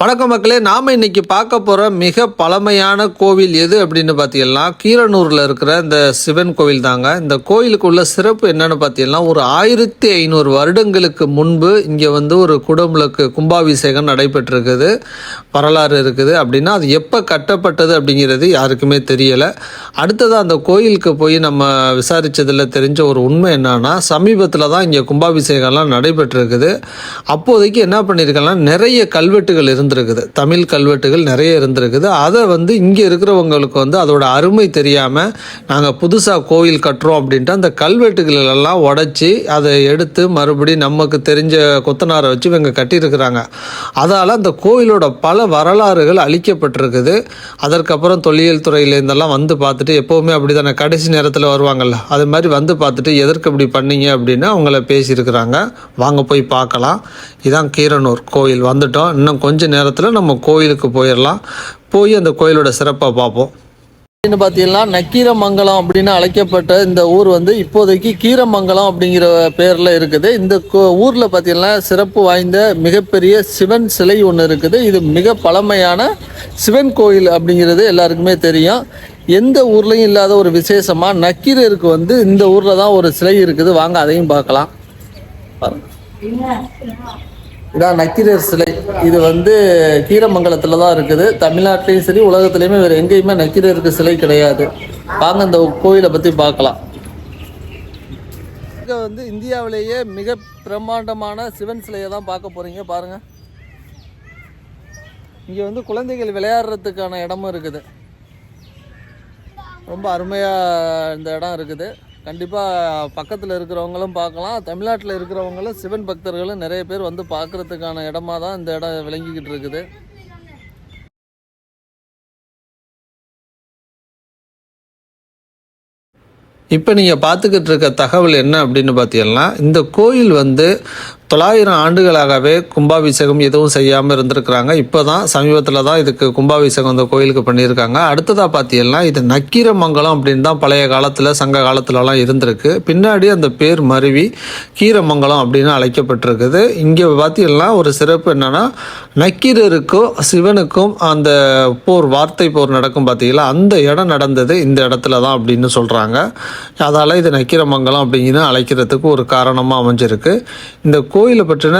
வணக்கம் மக்களே நாம் இன்னைக்கு பார்க்க போகிற மிக பழமையான கோவில் எது அப்படின்னு பார்த்தீங்கன்னா கீரனூரில் இருக்கிற இந்த சிவன் கோவில் தாங்க. இந்த கோயிலுக்கு உள்ள சிறப்பு என்னன்னு பார்த்தீங்கன்னா ஒரு ஆயிரத்தி ஐநூறு வருடங்களுக்கு முன்பு இங்கே வந்து ஒரு குடமுழுக்கு கும்பாபிஷேகம் நடைபெற்றிருக்குது. வரலாறு இருக்குது. அப்படின்னா அது எப்போ கட்டப்பட்டது அப்படிங்கிறது யாருக்குமே தெரியலை. அடுத்ததாக அந்த கோயிலுக்கு போய் நம்ம விசாரித்ததில் தெரிஞ்ச ஒரு உண்மை என்னன்னா சமீபத்தில் தான் இங்கே கும்பாபிஷேகம்லாம் நடைபெற்றிருக்குது. அப்போதைக்கு என்ன பண்ணியிருக்கலாம் நிறைய கல்வெட்டுகள் இருந்து இருந்திருக்குது. தமிழ் கல்வெட்டுகள் நிறைய இருந்திருக்குது. அதை வந்து இங்கே இருக்கிறவங்களுக்கு வந்து அதோட அருமை தெரியாமல் நாங்கள் புதுசாக கோயில் கட்டுறோம் அப்படின்ட்டு அந்த கல்வெட்டுகள் எல்லாம் உடச்சி அதை எடுத்து மறுபடியும் நமக்கு தெரிஞ்ச கொத்தனாரை வச்சு இவங்க கட்டியிருக்கிறாங்க. அதால் அந்த கோயிலோட பல வரலாறுகள் அழிக்கப்பட்டிருக்குது. அதற்கப்புறம் தொல்லியல் துறையிலேருந்தெல்லாம் வந்து பார்த்துட்டு எப்போவுமே அப்படி தானே கடைசி நேரத்தில் வருவாங்கல்ல அது மாதிரி வந்து பார்த்துட்டு எதற்கு இப்படி பண்ணீங்க அப்படின்னு அவங்கள பேசியிருக்கிறாங்க. வாங்க போய் பார்க்கலாம். இதான் கீரனூர் கோயில் வந்துட்டோம். இன்னும் கொஞ்சம் நேரத்தில் நம்ம கோயிலுக்கு போயிடலாம் போய் அந்த கோயிலோட சிறப்பை பார்ப்போம். அப்படின்னு பார்த்தீங்கன்னா நக்கீரமங்கலம் அப்படின்னு அழைக்கப்பட்ட இந்த ஊர் வந்து இப்போதைக்கு கீரமங்கலம் அப்படிங்கிற பேரில் இருக்குது. இந்த ஊரில் பார்த்தீங்கன்னா சிறப்பு வாய்ந்த மிகப்பெரிய சிவன் சிலை ஒன்று இருக்குது. இது மிக பழமையான சிவன் கோயில் அப்படிங்கிறது எல்லாருக்குமே தெரியும். எந்த ஊர்லேயும் இல்லாத ஒரு விசேஷமாக நக்கீரருக்கு வந்து இந்த ஊரில் தான் ஒரு சிலை இருக்குது. வாங்க அதையும் பார்க்கலாம். பாருங்க. இதான் நக்கீரர் சிலை. இது வந்து கீரமங்கலத்தில் தான் இருக்குது. தமிழ்நாட்டிலையும் சரி உலகத்துலேயுமே வேறு எங்கேயுமே நக்கீரருக்கு சிலை கிடையாது. வாங்க அந்த கோயிலை பற்றி பார்க்கலாம். இங்கே வந்து இந்தியாவிலேயே மிக பிரம்மாண்டமான சிவன் சிலையை தான் பார்க்க போகிறீங்க பாருங்கள் இங்கே வந்து குழந்தைகள் விளையாடுறதுக்கான இடமும் இருக்குது. ரொம்ப அருமையாக இந்த இடம் இருக்குது. கண்டிப்பாக பக்கத்தில் இருக்கிறவங்களும் பார்க்கலாம். தமிழ்நாட்டில் இருக்கிறவங்களும் சிவன் பக்தர்களும் நிறைய பேர் வந்து பார்க்குறதுக்கான இடமா தான் இந்த இடம் விளங்கிக்கிட்டு இருக்குது. இப்போ நீங்கள் பார்த்துக்கிட்டு இருக்க தகவல் என்ன அப்படின்னு பார்த்தீங்கன்னா இந்த கோயில் வந்து தொள்ளாயிரம் ஆண்டுகளாகவே கும்பாபிஷேகம் எதுவும் செய்யாமல் இருந்திருக்கிறாங்க. இப்போ தான் சமீபத்தில் தான் இதுக்கு கும்பாபிஷேகம் இந்த கோயிலுக்கு பண்ணியிருக்காங்க. அடுத்ததாக பார்த்தீங்கன்னா இது நக்கீரமங்கலம் அப்படின்னு தான் பழைய காலத்தில் சங்க காலத்துலலாம் இருந்திருக்கு. பின்னாடி அந்த பேர் மருவி கீரமங்கலம் அப்படின்னு அழைக்கப்பட்டிருக்குது. இங்கே பார்த்தீங்கன்னா ஒரு சிறப்பு என்னென்னா நக்கீரருக்கும் சிவனுக்கும் அந்த போர் வார்த்தை போர் நடக்கும் பார்த்தீங்களா அந்த இடம் நடந்தது இந்த இடத்துல தான் அப்படின்னு சொல்கிறாங்க அதால் இது நக்கீரமங்கலம் அப்படின்னு அழைக்கிறதுக்கு ஒரு காரணமாக அமைஞ்சிருக்கு. இந்த கோயிலை பற்றின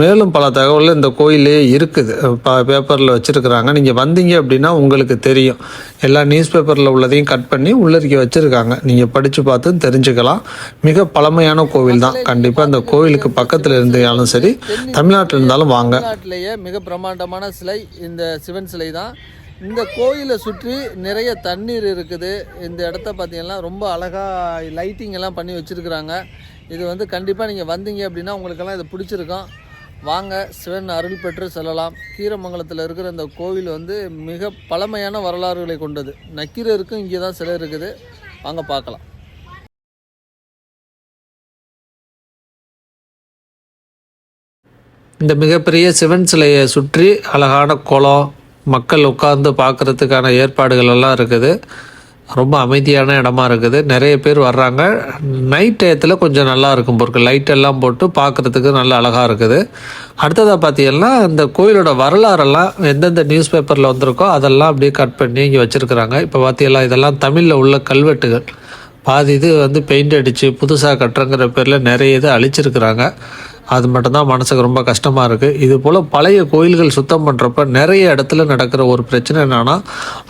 மேலும் பல தகவல்கள் இந்த கோயிலே இருக்குது. ப பேப்பரில் வச்சுருக்குறாங்க. நீங்கள் வந்தீங்க அப்படின்னா உங்களுக்கு தெரியும். எல்லா நியூஸ் பேப்பரில் உள்ளதையும் கட் பண்ணி உள்ளிருக்கி வச்சுருக்காங்க. நீங்கள் படித்து பார்த்து தெரிஞ்சுக்கலாம். மிக பழமையான கோவில் தான். கண்டிப்பாக இந்த கோயிலுக்கு பக்கத்தில் இருந்தாலும் சரி தமிழ்நாட்டில் இருந்தாலும் வாங்க. தமிழ்நாட்டிலேயே மிக பிரம்மாண்டமான சிலை இந்த சிவன் சிலை தான். இந்த கோயிலை சுற்றி நிறைய தண்ணீர் இருக்குது. இந்த இடத்த பார்த்தீங்கன்னா ரொம்ப அழகாக லைட்டிங் எல்லாம் பண்ணி வச்சுருக்குறாங்க. இது வந்து கண்டிப்பாக நீங்கள் வந்தீங்க அப்படின்னா உங்களுக்கெல்லாம் இது பிடிச்சிருக்கும். வாங்க சிவன் அருள் பெற்று செல்லலாம். கீரமங்கலத்தில் இருக்கிற இந்த கோவில் வந்து மிக பழமையான வரலாறுகளை கொண்டது. நக்கீரருக்கும் இங்கே தான் சிலை இருக்குது. வாங்க பார்க்கலாம். இந்த மிகப்பெரிய சிவன் சிலையை சுற்றி அழகான குளம் மக்கள் உட்கார்ந்து பார்க்குறதுக்கான ஏற்பாடுகள் எல்லாம் இருக்குது. ரொம்ப அமைதியான இடமா இருக்குது. நிறைய பேர் வர்றாங்க. நைட் டயத்தில் கொஞ்சம் நல்லா இருக்கும் பொருட்கள். லைட் எல்லாம் போட்டு பார்க்குறதுக்கு நல்ல அழகாக இருக்குது. அடுத்ததாக பார்த்தீங்கன்னா இந்த கோயிலோட வரலாறெல்லாம் எந்தெந்த நியூஸ் பேப்பரில் வந்திருக்கோ அதெல்லாம் அப்படியே கட் பண்ணி இங்கே வச்சுருக்குறாங்க. இப்போ பார்த்தீங்களா இதெல்லாம் தமிழில் உள்ள கல்வெட்டுகள். பாதி இது வந்து பெயிண்ட் அடித்து புதுசாக கட்டுறங்கிற பேரில் நிறைய இது அழிச்சிருக்கிறாங்க. அது மட்டும்தான் மனசுக்கு ரொம்ப கஷ்டமாக இருக்குது இது போல் பழைய கோயில்கள் சுத்தம் பண்ணுறப்ப நிறைய இடத்துல நடக்கிற ஒரு பிரச்சனை என்னென்னா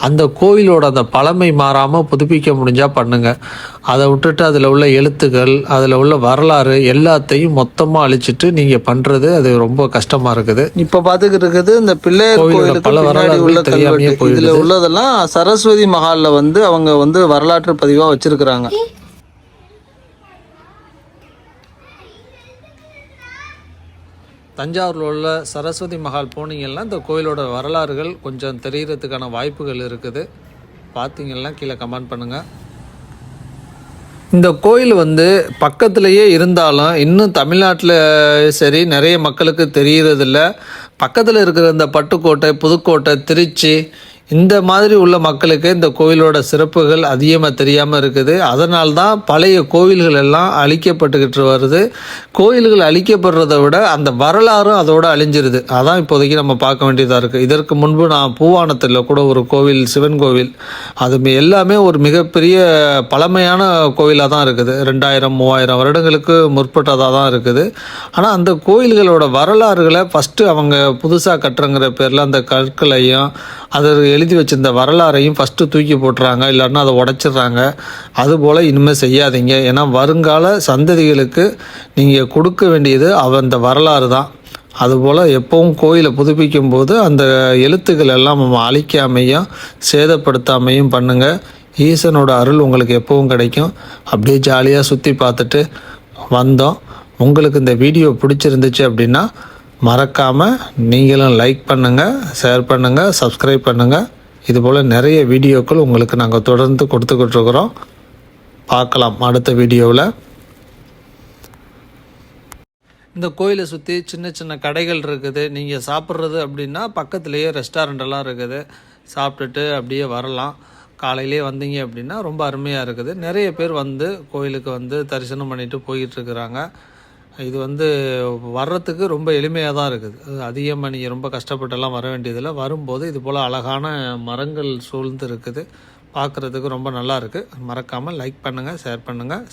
அந்த கோயிலோட அந்த பழமை மாறாமல் புதுப்பிக்க முடிஞ்சால் பண்ணுங்கள் அதை விட்டுட்டு அதில் உள்ள எழுத்துக்கள் அதில் உள்ள வரலாறு எல்லாத்தையும் மொத்தமாக அழிச்சிட்டு நீங்கள் பண்ணுறது அது ரொம்ப கஷ்டமாக இருக்குது. இப்போ பார்த்துக்கிட்டு இருக்குது இந்த பிள்ளையார் கோயிலோட கோயிலுக்கு பல. இதில் உள்ளதெல்லாம் சரஸ்வதி மஹாலில் வந்து அவங்க வந்து வரலாற்று பதிவாக வச்சுருக்குறாங்க. தஞ்சாவூரில் உள்ள சரஸ்வதி மஹால் போனீங்கன்னா இந்த கோயிலோட வரலாறுகள் கொஞ்சம் தெரிகிறதுக்கான வாய்ப்புகள் இருக்குது. பார்த்தீங்கன்னா கீழே கமெண்ட் பண்ணுங்கள் இந்த கோயில் வந்து பக்கத்துலேயே இருந்தாலும் இன்னும் தமிழ்நாட்டில் சரி நிறைய மக்களுக்கு தெரியறதில்ல. பக்கத்தில் இருக்கிற இந்த பட்டுக்கோட்டை புதுக்கோட்டை திருச்சி இந்த மாதிரி உள்ள மக்களுக்கு இந்த கோவிலோட சிறப்புகள் அதிகமாக தெரியாமல் இருக்குது. அதனால் தான் பழைய கோவில்கள் எல்லாம் அழிக்கப்பட்டுக்கிட்டு வருது. கோயில்கள் அழிக்கப்படுறதை விட அந்த வரலாறும் அதோட அழிஞ்சிருது. அதான் இப்போதைக்கு நம்ம பார்க்க வேண்டியதாக இருக்குது இதற்கு முன்பு நான் பூவானத்தில் கூட ஒரு கோவில் சிவன் கோவில் அது எல்லாமே ஒரு மிகப்பெரிய பழமையான கோவிலாக தான் இருக்குது. ரெண்டாயிரம் மூவாயிரம் வருடங்களுக்கு முற்பட்டதாக தான் இருக்குது. ஆனால் அந்த கோயில்களோட வரலாறுகளை ஃபஸ்ட்டு அவங்க புதுசாக கட்டுறங்கிற பேரில் அந்த கற்களையும் அதை எழுதி வச்சிருந்த வரலாறையும் ஃபஸ்ட்டு தூக்கி போட்டுறாங்க இல்லைன்னா அதை உடச்சிட்றாங்க. அதுபோல் இனிமேல் செய்யாதீங்க. ஏன்னா வருங்கால சந்ததிகளுக்கு நீங்கள் கொடுக்க வேண்டியது அவ அந்த வரலாறு தான். அதுபோல் எப்பவும் கோயிலை புதுப்பிக்கும் போது அந்த எழுத்துக்கள் எல்லாம் நம்ம அழிக்காமையும் சேதப்படுத்தாமையும் பண்ணுங்கள் ஈசனோட அருள் உங்களுக்கு எப்பவும் கிடைக்கும். அப்படியே ஜாலியாக சுற்றி பார்த்துட்டு வந்தோம். உங்களுக்கு இந்த வீடியோ பிடிச்சிருந்துச்சு அப்படின்னா மறக்காமல் நீங்களும் லைக் பண்ணுங்கள் ஷேர் பண்ணுங்கள் சப்ஸ்கிரைப் பண்ணுங்கள் இதுபோல் நிறைய வீடியோக்கள் உங்களுக்கு நாங்கள் தொடர்ந்து கொடுத்துக்கிட்டு இருக்கிறோம். பார்க்கலாம் அடுத்த வீடியோவில். இந்த கோயிலை சுற்றி சின்ன சின்ன கடைகள் இருக்குது. நீங்கள் சாப்பிட்றது அப்படின்னா பக்கத்துலேயே ரெஸ்டாரண்ட் எல்லாம் இருக்குது. சாப்பிட்டுட்டு அப்படியே வரலாம். காலையிலே வந்தீங்க அப்படின்னா ரொம்ப அருமையாக இருக்குது. நிறைய பேர் வந்து கோயிலுக்கு வந்து தரிசனம் பண்ணிட்டு போயிட்டுருக்குறாங்க இது வந்து வர்றதுக்கு ரொம்ப எளிமையாக தான் இருக்குது. அதிகமாக நீங்கள் ரொம்ப கஷ்டப்பட்டெல்லாம் வர வேண்டியதில்லை. வரும்போது இது போல் அழகான மரங்கள் சூழ்ந்து இருக்குது. பார்க்குறதுக்கு ரொம்ப நல்லா இருக்குது மறக்காமல் லைக் பண்ணுங்கள் ஷேர் பண்ணுங்கள்